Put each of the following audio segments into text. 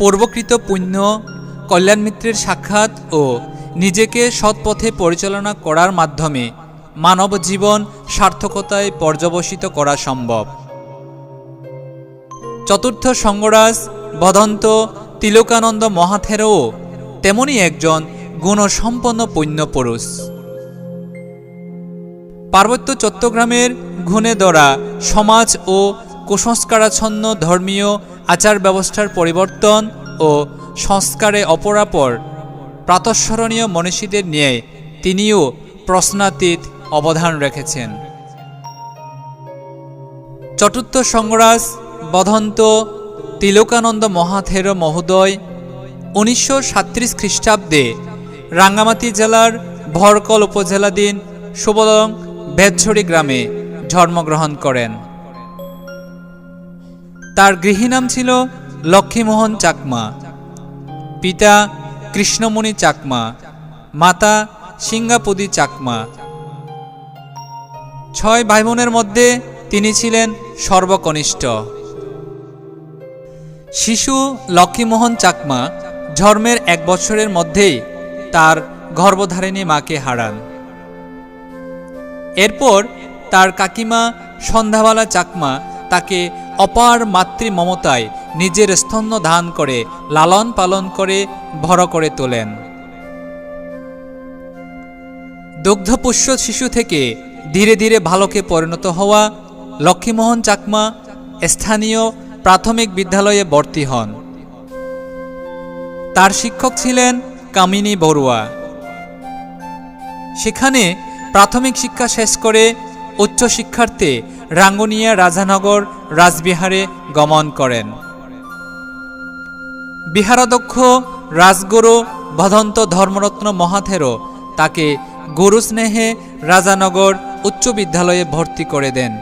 পূর্বকৃত পুণ্য কল্যাণ মিত্রের সাক্ষাৎ ও নিজেকে সৎপথে পরিচালনা করার মাধ্যমে মানব জীবন সার্থকতায় পর্যবসিত করা সম্ভব। চতুর্থ সঙ্গরাজ বদন্ত তিলকানন্দ মহাথেরও তেমনি একজন গুণসম্পন্ন পুণ্যপুরুষ। পার্বত্য চট্টগ্রামের ঘুণে ধরা সমাজ ও কুসংস্কারাচ্ছন্ন ধর্মীয় আচার ব্যবস্থার পরিবর্তন ও সংস্কারে অপরাপর, প্রাতঃস্মরণীয় মনীষীদের নিয়ে তিনিও প্রশ্নাতীত অবদান রেখেছেন। চতুর্থ সংগ্রাস বধন্ত তিলকানন্দ মহাথের মহোদয়, উনিশশো সাত্রিশ খ্রিস্টাব্দে রাঙ্গামাটি জেলার ভরকল উপজেলাধীন সুবলং বেদঝড়ি গ্রামে জন্মগ্রহণ করেন। তার গৃহী নাম ছিল লক্ষ্মীমোহন চাকমা, পিতা কৃষ্ণমণি চাকমা, মাতা সিঙ্গাপদি চাকমা। ছয় ভাই বোনের মধ্যে তিনি ছিলেন সর্বকনিষ্ঠ। শিশু লক্ষ্মীমোহন চাকমা জন্মের এক বছরের মধ্যেই তার গর্ভধারিণী মাকে হারান। এরপর তার কাকিমা সন্ধ্যাবালা চাকমা তাকে অপার মাতৃ মমতায় নিজের স্তন্য দান করে, লালন পালন করে, ভর করে তোলেন। দুগ্ধপুষ্য শিশু থেকে ধীরে ধীরে ভালোকে পরিণত হওয়া লক্ষ্মীমোহন চাকমা স্থানীয় প্রাথমিক বিদ্যালয়ে ভর্তি হন। তার শিক্ষক ছিলেন কামিনী বড়ুয়া। সেখানে প্রাথমিক শিক্ষা শেষ করে উচ্চ শিক্ষার্থে রাঙ্গুনিয়া রাজানগর, রাজবিহারে গমন করেন। বিহারাধ্যক্ষ রাজগুরু ভদন্ত ধর্মরত্ন মহাথেরও তাকে গুরু স্নেহে রাজানগর উচ্চ বিদ্যালয়ে ভর্তি করে দেন।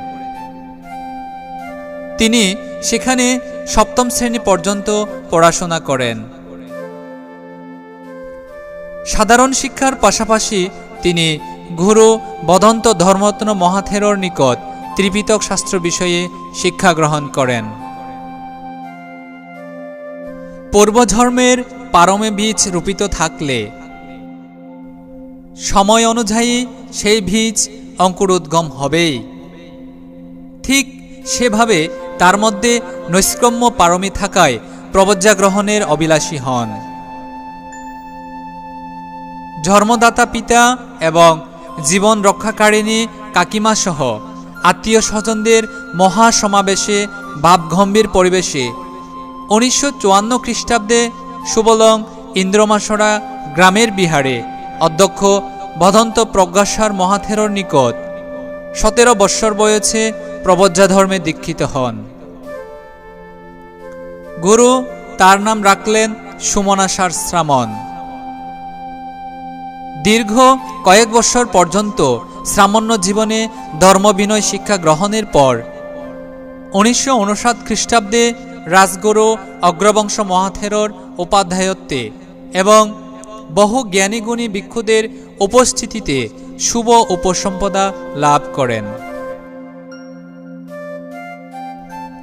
তিনি সেখানে সপ্তম শ্রেণি পর্যন্ত পড়াশোনা করেন। সাধারণ শিক্ষার পাশাপাশি তিনি গুরু বদন্ত ধর্মরত্ন মহাথেরর নিকট ত্রিপিতক শাস্ত্র বিষয়ে শিক্ষা গ্রহণ করেন। পূর্বধর্মের পারমে বীজ রূপিত থাকলে। সময় অনুযায়ী সেই বীজ অঙ্কুরোদ্গম হবেই। ঠিক সেভাবে তার মধ্যে নৈষ্ক্রম্য পারমী থাকায় প্রবজ্জা গ্রহণের অবিলাসী হন। ধর্মদাতা পিতা এবং জীবন রক্ষাকারিণী কাকিমা সহ আত্মীয় স্বজনদের মহাসমাবেশে ভাবগম্ভীর পরিবেশে উনিশশো চুয়ান্ন খ্রিস্টাব্দে সুবলং ইন্দ্রমাসরা গ্রামের বিহারে অধ্যক্ষ বদন্ত প্রজ্ঞাসার মহাথেরর নিকট সতেরো বৎসর বয়সে প্রবজ্জা ধর্মে দীক্ষিত হন। গুরু তার নাম রাখলেন সুমনাসার শ্রামণ। দীর্ঘ কয়েক বছর পর্যন্ত শ্রামণ্য জীবনে ধর্মবিনয় শিক্ষা গ্রহণের পর উনিশশো উনষাট খ্রিস্টাব্দে রাজগুরু অগ্রবংশ মহাথেরর উপাধ্যায়ত্বে এবং বহু জ্ঞানীগুণী ভিক্ষুদের উপস্থিতিতে শুভ উপসম্পদা লাভ করেন।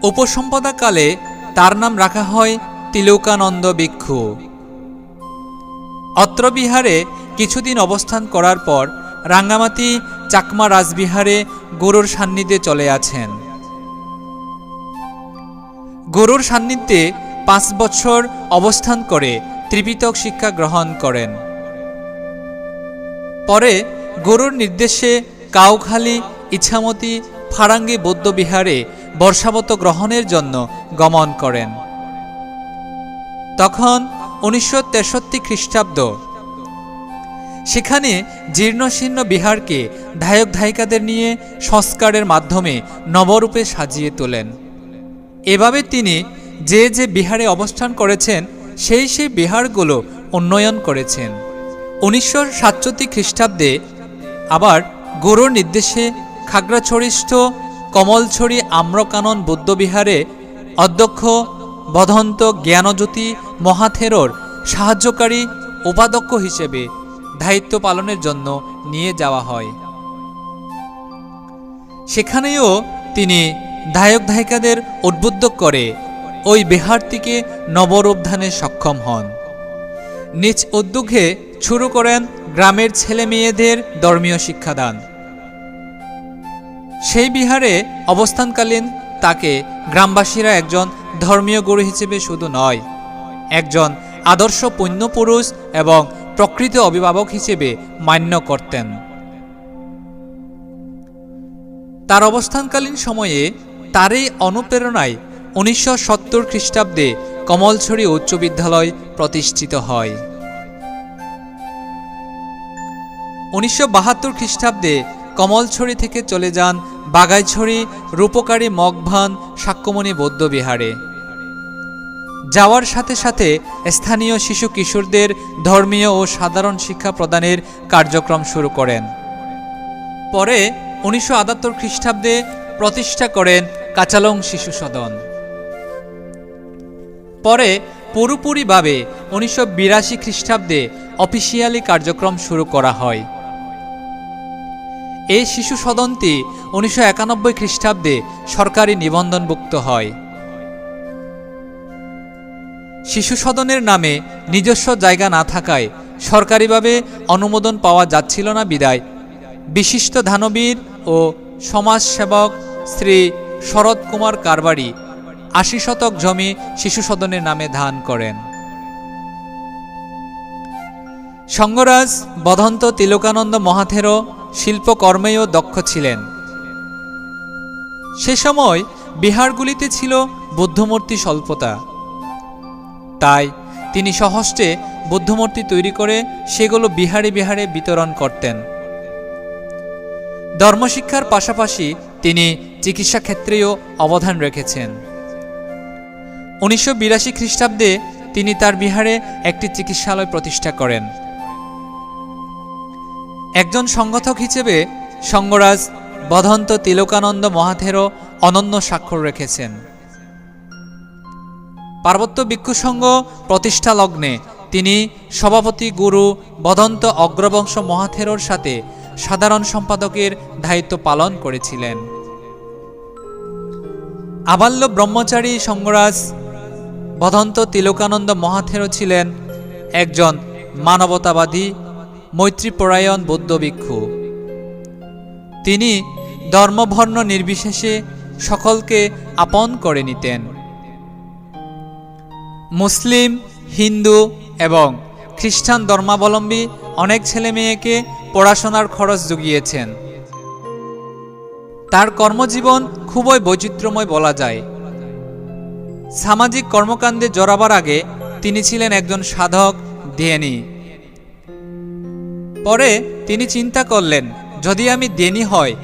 উপসম্পদাকালে তার নাম রাখা হয় তিলোকানন্দ ভিক্ষু। অত্রবিহারে কিছুদিন অবস্থান করার পর রাঙ্গামাতি চাকমা রাজবিহারে গুরুর সান্নিধ্যে চলে আছেন। গুরুর সান্নিধ্যে পাঁচ বছর অবস্থান করে ত্রিপিতক শিক্ষা গ্রহণ করেন। পরে গুরুর নির্দেশে কাউখালী, ইছামতি, ফারাঙ্গি বৌদ্ধবিহারে বর্ষাবত গ্রহণের জন্য গমন করেন। তখন উনিশশো তেষট্টি খ্রিস্টাব্দ। সেখানে জীর্ণশীর্ণ বিহারকে ধায়ক ধায়িকাদের নিয়ে সংস্কারের মাধ্যমে নবরূপে সাজিয়ে তোলেন। এভাবে তিনি যে যে বিহারে অবস্থান করেছেন, সেই সেই বিহারগুলো উন্নয়ন করেছেন। উনিশশো সাতষট্টি খ্রিস্টাব্দে আবার গুরুর নির্দেশে খাগড়াছড়িষ্ঠ কমলছড়ি আম্রকানন বৌদ্ধবিহারে অধ্যক্ষ বধন্ত জ্ঞানজ্যোতি মহাথেরর সাহায্যকারী উপাধ্যক্ষ হিসেবে দায়িত্ব পালনের জন্য নিয়ে যাওয়া হয়। সেখানেও তিনি ধায়ক ধায়িকাদের উদ্বুদ্ধ করে ওই বিহারটিকে নবরূপধানে সক্ষম হন। নিজ উদ্যোগে শুরু করেন গ্রামের ছেলে মেয়েদের ধর্মীয় শিক্ষাদান। সেই বিহারে অবস্থানকালীন তাকে গ্রামবাসীরা একজন ধর্মীয় গুরু হিসেবে শুধু নয়, একজন আদর্শ পুণ্যপুরুষ এবং প্রকৃত অভিভাবক হিসেবে মান্য করতেন। তার অবস্থানকালীন সময়ে তারই অনুপ্রেরণায় উনিশশো সত্তর খ্রিস্টাব্দে কমলছড়ি উচ্চ বিদ্যালয় প্রতিষ্ঠিত হয়। উনিশশো বাহাত্তর খ্রিস্টাব্দে কমলছড়ি থেকে চলে যান বাগাইছড়ি রূপকারী মগভান, সাক্ষ্যমণি বৌদ্ধবিহারে। যাওয়ার সাথে সাথে স্থানীয় শিশু কিশোরদের ধর্মীয় ও সাধারণ শিক্ষা প্রদানের কার্যক্রম শুরু করেন। পরে উনিশশো আটাত্তর খ্রিস্টাব্দে প্রতিষ্ঠা করেন কাচালং শিশু সদন। পরে পুরোপুরিভাবে উনিশশো বিরাশি খ্রিস্টাব্দে অফিসিয়ালি কার্যক্রম শুরু করা হয়। এই শিশু সদনটি উনিশশো একানব্বই খ্রিস্টাব্দে সরকারি নিবন্ধনভুক্ত হয়। শিশু সদনের নামে নিজস্ব জায়গা না থাকায় সরকারিভাবে অনুমোদন পাওয়া যাচ্ছিল না বিদায়। বিশিষ্ট ধানবীর ও সমাজসেবক শ্রী শরৎ কুমার কারবারি আশি শতক জমি শিশু সদনের নামে দান করেন। সঙ্গরাজ বধন্ত তিলকানন্দ মহাথেরো শিল্পকর্মেও দক্ষ ছিলেন। সে সময় বিহারগুলিতে ছিল বুদ্ধমূর্তি স্বল্পতা। তাই তিনি সহস্টে বুদ্ধমূর্তি তৈরি করে সেগুলো বিহারে বিহারে বিতরণ করতেন। ধর্মশিক্ষার পাশাপাশি তিনি চিকিৎসা ক্ষেত্রেও অবদান রেখেছেন। উনিশশো বিরাশি খ্রিস্টাব্দে তিনি তার বিহারে একটি চিকিৎসালয় প্রতিষ্ঠা করেন। একজন সংগঠক হিসেবে সঙ্গরাজ বধন্ত তিলকানন্দ মহাথেরও অনন্য স্বাক্ষর রেখেছেন। পার্বত্য ভিক্ষু সংঘ প্রতিষ্ঠা লগ্নে তিনি সভাপতি গুরু বদন্ত অগ্রবংশ মহাথেরোর সাথে সাধারণ সম্পাদকের দায়িত্ব পালন করেছিলেন। আবাল্য ব্রহ্মচারী সঙ্গরাজ বদন্ত তিলকানন্দ মহাথেরো ছিলেন একজন মানবতাবাদী মৈত্রীপরায়ণ বৌদ্ধ ভিক্ষু। তিনি ধর্মবর্ণ নির্বিশেষে সকলকে আপন করে নিতেন। মুসলিম, হিন্দু এবং খ্রিস্টান ধর্মাবলম্বী অনেক ছেলে মেয়েকে পড়াশোনার খরচ জুগিয়েছেন। তার কর্মজীবন খুবই বৈচিত্র্যময় বলা যায়। সামাজিক কর্মকাণ্ডে জড়াবার আগে তিনি ছিলেন একজন সাধক, ধ্যানী। পরে তিনি চিন্তা করলেন, যদি আমি দেনি হয়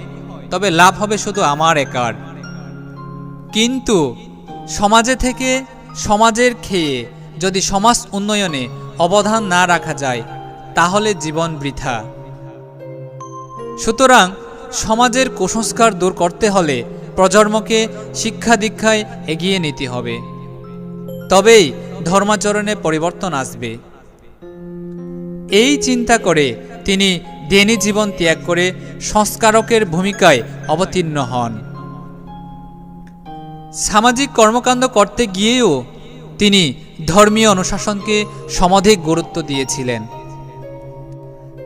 তবে লাভ হবে শুধু আমার একার। কিন্তু সমাজে থেকে সমাজের খেয়ে যদি সমাজ উন্নয়নে অবদান না রাখা যায়, তাহলে জীবন বৃথা। সুতরাং সমাজের কুসংস্কার দূর করতে হলে প্রজন্মকে শিক্ষা দীক্ষায় এগিয়ে নিতে হবে। তবেই ধর্মাচরণে পরিবর্তন আসবে। এই চিন্তা করে তিনি দেনী জীবন ত্যাগ করে সংস্কারকের ভূমিকায় অবতীর্ণ হন। সামাজিক কর্মকাণ্ড করতে গিয়েও তিনি ধর্মীয় অনুশাসনকে সমধিক গুরুত্ব দিয়েছিলেন।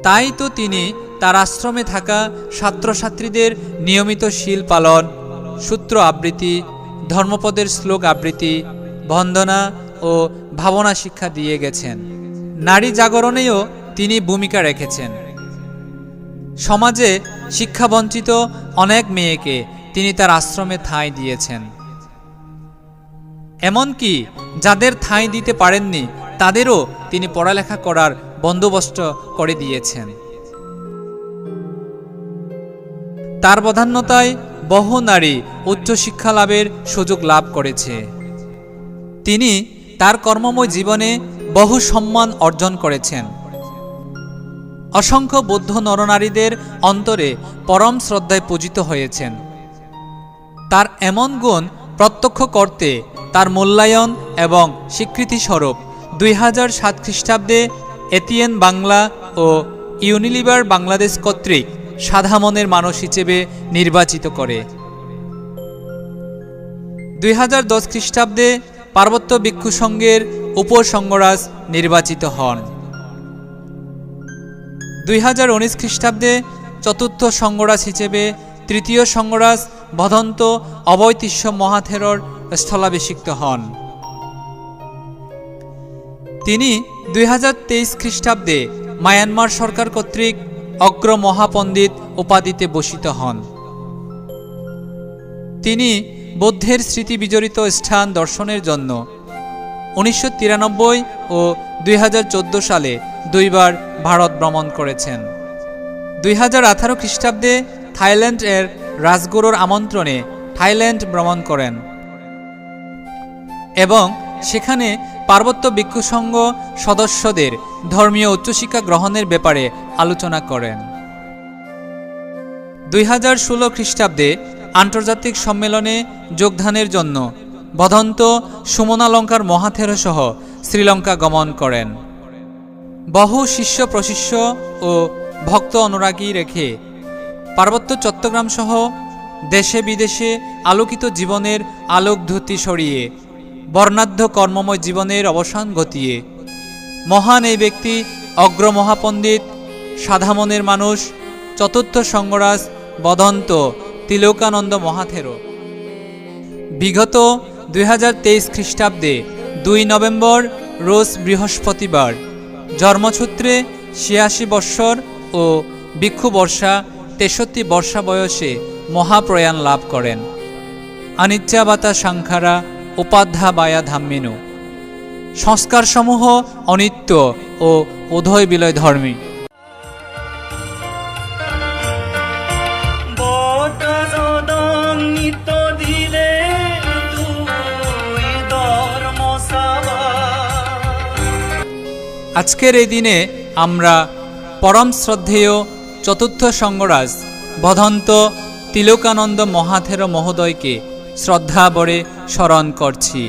তাই তো তিনি তার আশ্রমে থাকা ছাত্রছাত্রীদের নিয়মিত শীল পালন, সূত্র আবৃত্তি, ধর্মপদের শ্লোক আবৃত্তি, বন্দনা ও ভাবনা শিক্ষা দিয়ে গেছেন। নারী জাগরণেও তিনি ভূমিকা রেখেছেন। সমাজে শিক্ষাবঞ্চিত অনেক মেয়েকে তিনি তার আশ্রমে ঠাঁই দিয়েছেন। এমনকি যাদের ঠাঁই দিতে পারেননি, তাদেরও তিনি পড়ালেখা করার বন্দোবস্ত করে দিয়েছেন। তার প্রধান্যতায় বহু নারী উচ্চশিক্ষা লাভের সুযোগ লাভ করেছে। তিনি তার কর্মময় জীবনে বহু সম্মান অর্জন করেছেন। অসংখ্য বৌদ্ধ নরনারীদের অন্তরে পরম শ্রদ্ধায় পূজিত হয়েছেন। তার এমন গুণ প্রত্যক্ষ করতে তার মূল্যায়ন এবং স্বীকৃতিস্বরূপ দুই হাজার সাত খ্রিস্টাব্দে এটিএন বাংলা ও ইউনিলিভার বাংলাদেশ কর্তৃক সাদা মনের মানুষ হিসেবে নির্বাচিত করে। দুই হাজার দশ খ্রিস্টাব্দে পার্বত্য ভিক্ষু সংঘের উপসংগরাজ নির্বাচিত হন। দুই হাজার উনিশ খ্রিস্টাব্দে চতুর্থ সংগরাজ হিসেবে তৃতীয় সংগরাজ ভদন্ত অবৈতিষ্য মহাথেরর স্থলাভিষিক্ত হন। তিনি দুই হাজার তেইশ খ্রিস্টাব্দে মায়ানমার সরকার কর্তৃক অগ্র মহাপণ্ডিত উপাধিতে ভূষিত হন। তিনি বৌদ্ধের স্মৃতি বিজড়িত স্থান দর্শনের জন্য উনিশশো তিরানব্বই ও দুই হাজার চোদ্দ সালে দুইবার ভারত ভ্রমণ করেছেন। দুই হাজার আঠারো খ্রিস্টাব্দে থাইল্যান্ড এর রাজগুরুর আমন্ত্রণে থাইল্যান্ড ভ্রমণ করেন এবং সেখানে পার্বত্য ভিক্ষু সংঘ সদস্যদের ধর্মীয় উচ্চশিক্ষা গ্রহণের ব্যাপারে আলোচনা করেন। দুই হাজার ষোলো খ্রিস্টাব্দে আন্তর্জাতিক সম্মেলনে যোগদানের জন্য বদন্ত সুমনালঙ্কার মহাথেরো সহ শ্রীলঙ্কা গমন করেন। বহু শিষ্য প্রশিষ্য ও ভক্ত অনুরাগী রেখে পার্বত্য চট্টগ্রাম সহ দেশে বিদেশে আলোকিত জীবনের আলোকধুতি সরিয়ে বর্ণাঢ্য কর্মময় জীবনের অবসান ঘটিয়ে। মহান এই ব্যক্তি, অগ্রমহাপণ্ডিত, সাধামনের মানুষ, চতুর্থ সঙ্গরাজ, বদন্ত, তিলোকানন্দ মহাথেরো। বিগত দুই হাজার তেইশ খ্রিস্টাব্দে দুই নভেম্বর, রোজ বৃহস্পতিবার, জন্মসূত্রে ছিয়াশি বৎসর ও ভিক্ষু বর্ষা তেষট্টি বর্ষা বয়সে মহাপ্রয়াণ লাভ করেন। অনিচ্ছাবাতা সাংখারা উপাধ্যা বায়া ধাম্মিনু সংস্কারসমূহ অনিত্য ও উদয় বিলয় ধর্মী আজকের এই দিনে আমরা পরম শ্রদ্ধেয় চতুর্থ সঙ্গরাজ বধন্ত তিলোকানন্দ মহাথের মহোদয়কে শ্রদ্ধা বড়ে স্মরণ করছি।